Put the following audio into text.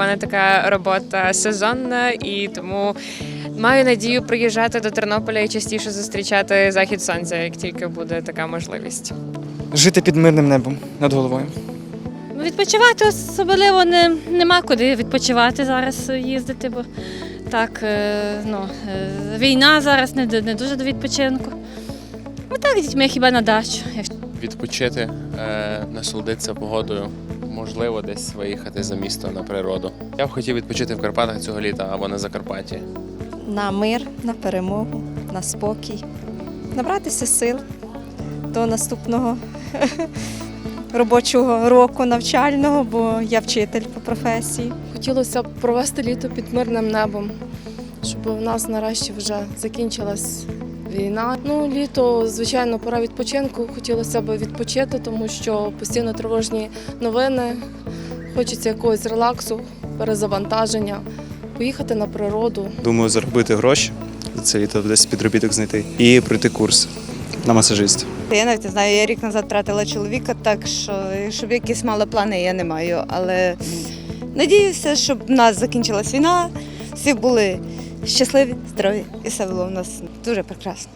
мене така робота сезонна, і тому маю надію приїжджати до Тернополя і частіше зустрічати захід сонця, як тільки буде така можливість. Жити під мирним небом над головою. Ну, Відпочивати особливо не, нема куди відпочивати зараз їздити, бо так, е, ну, е, війна зараз не, не дуже до відпочинку. Ну так, з дітьми хіба на дачу. якщо відпочити, е, насолодитися погодою, можливо, десь виїхати за місто на природу. Я б хотів відпочити в Карпатах цього літа або на Закарпатті. на мир, на перемогу, на спокій, набратися сил до наступного робочого року навчального, бо я вчитель по професії. Хотілося б провести літо під мирним небом, щоб у нас нарешті вже закінчилась війна. Ну, літо, звичайно, пора відпочинку. Хотілося б відпочити, тому що постійно тривожні новини. Хочеться якогось релаксу, перезавантаження, поїхати на природу. Думаю, заробити гроші за це літо десь підробіток знайти і пройти курс на масажиста. Я навіть не знаю, я рік назад втратила чоловіка, так що щоб якісь мали плани, я не маю. Але надіюся, щоб в нас закінчилась війна, всі були щасливі, здорові, і все було в нас дуже прекрасно.